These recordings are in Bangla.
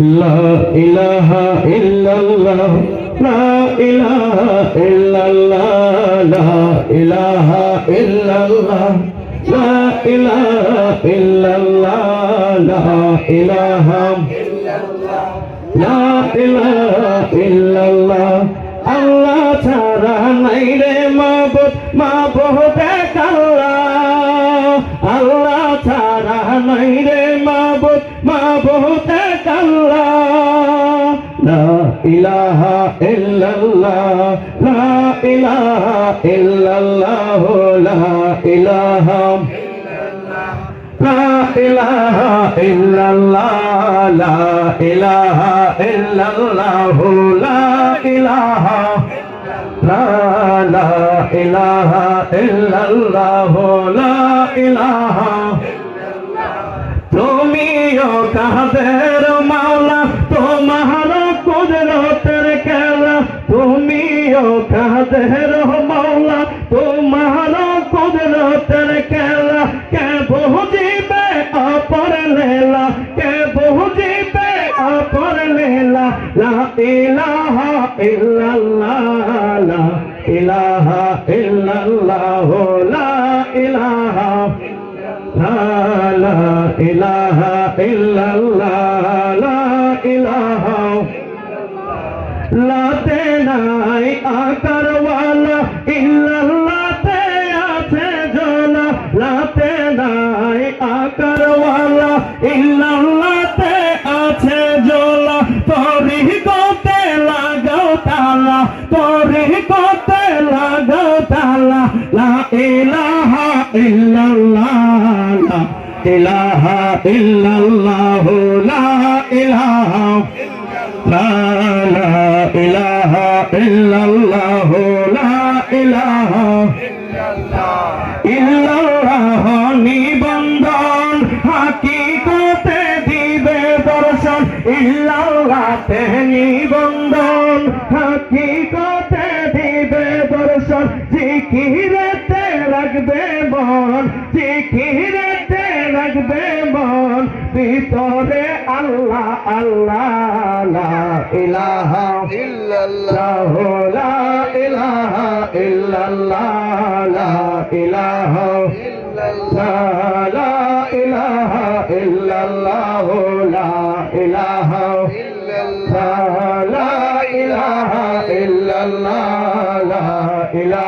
লা ইলাহা ইল্লাল্লাহ, লা ইলাহা ইল্লাল্লাহ, লা ইলাহা ইল্লাল্লাহ, লা ইলাহা ইল্লাল্লাহ, লা ইলাহা লা ইলাহা ইল্লাল্লাহ। আল্লাহ ছাড়া নাই রে মাবুদ মাবুদ আল্লাহ। আল্লাহ ছাড়া নাই রে মাবুদ মাবুদ এক আল্লাহ লা ইলাহা ইল্লাল্লাহ লা ইলাহা ইল্লাল্লাহ লা ইলাহা لا إله إلا الله لا إله إلا الله لا إله لا لا إله إلا الله لا إله তুমিও কাদের মেহর মাওলা তোমার কুদরতের খেলা কে বুঝিবে অপর লেলা কে বুঝিবে অপর লেলা লা ইলাহা ইল্লাল্লাহ লা ইলাহা ইল্লাল্লাহ লা ইলাহা লা ইলাহা ইল্লাল্লাহ লা ইলাহা লাতে নাই আকা ইল্লাল্লাহ লা ইলাহা, লা লা ইলাহা ইল্লাল্লাহ লা ইলাহা ইল্লাল্লাহ নিবন্ধন হাকিকতে দিবে দর্শন, ইল্লাল্লাহতে নিবন্ধন হাকিকতে দিবে দর্শন, জিকির মন ভিতরে আল্লাহ আল্লাহ ইলাহা ইল্লাল্লাহ, লা ইলাহা ইল্লাল্লাহ, লা ইলাহা ইল্লাল্লাহ, লা ইলাহা ইল্লাল্লাহ, লা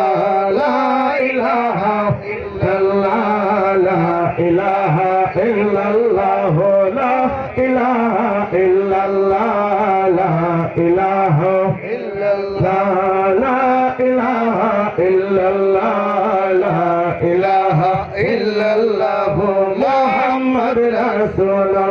ইলাহা ইল্লাল্লাহ লা ইলাহা ইল্লাল্লাহ লা ইলাহা ইল্লাল্লাহ লা ইলাহা ইল্লাল্লাহ রাসূলুল্লাহ